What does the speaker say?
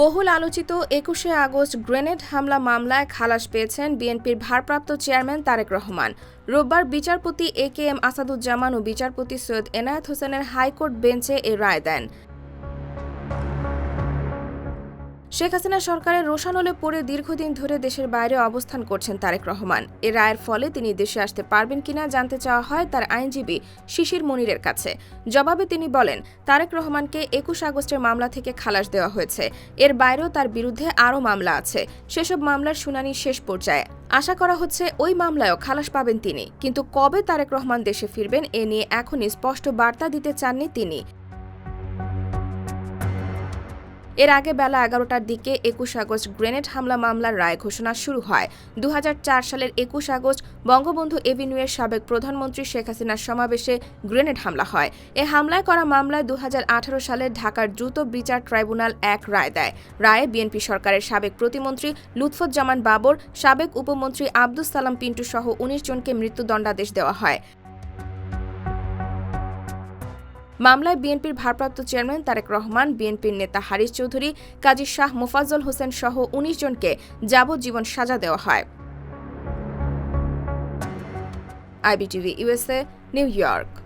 বহুল আলোচিত একুশে আগস্ট গ্রেনেড হামলা মামলায় খালাস পেয়েছেন বিএনপির ভারপ্রাপ্ত চেয়ারম্যান তারেক রহমান। রোববার বিচারপতি এ কে এম আসাদুজ্জামান ও বিচারপতি সৈয়দ এনায়েত হোসেনের হাইকোর্ট বেঞ্চে এ রায় দেন। শেখ হাসিনা সরকারের রোশানলে পড়ে দীর্ঘদিন ধরে দেশের বাইরে অবস্থান করছেন তারেক রহমান। এ রায়ের ফলে তিনি দেশে আসতে পারবেন কিনা জানতে চাওয়া হয় তার আইনজীবী শিশির মনিরের কাছে। জবাবে তিনি বলেন, তারেক রহমানকে একুশ আগস্টের মামলা থেকে খালাস দেওয়া হয়েছে। এর বাইরেও তার বিরুদ্ধে আরও মামলা আছে। সেসব মামলার শুনানি শেষ পর্যায়ে। আশা করা হচ্ছে ওই মামলায়ও খালাস পাবেন তিনি। কিন্তু কবে তারেক রহমান দেশে ফিরবেন এ নিয়ে এখনই স্পষ্ট বার্তা দিতে চাননি তিনি। এর আগে বেলা এগারোটার দিকে একুশ আগস্ট গ্রেনেড হামলা মামলার রায় ঘোষণা শুরু হয়। দু হাজার চার সালের একুশ আগস্ট বঙ্গবন্ধু এভিনিউয়ের সাবেক প্রধানমন্ত্রী শেখ হাসিনার সমাবেশে গ্রেনেড হামলা হয়। এ হামলায় করা মামলায় দু সালের ঢাকার দ্রুত বিচার ট্রাইব্যুনাল এক রায় দেয়। রায়ে বিএনপি সরকারের সাবেক প্রতিমন্ত্রী লুৎফুজ্জামান বাবর, সাবেক উপমন্ত্রী আব্দুস সালাম পিন্টু সহ উনিশ জনকে মৃত্যুদণ্ডাদেশ দেওয়া হয়। মামলায় বিএনপির ভারপ্রাপ্ত চেয়ারম্যান তারেক রহমান, বিএনপির নেতা হারিশ চৌধুরী, কাজী শাহ মোফাজ্জল হোসেন সহ উনিশ জনকে যাবজ্জীবন সাজা দেওয়া হয়। IBTV USA New York.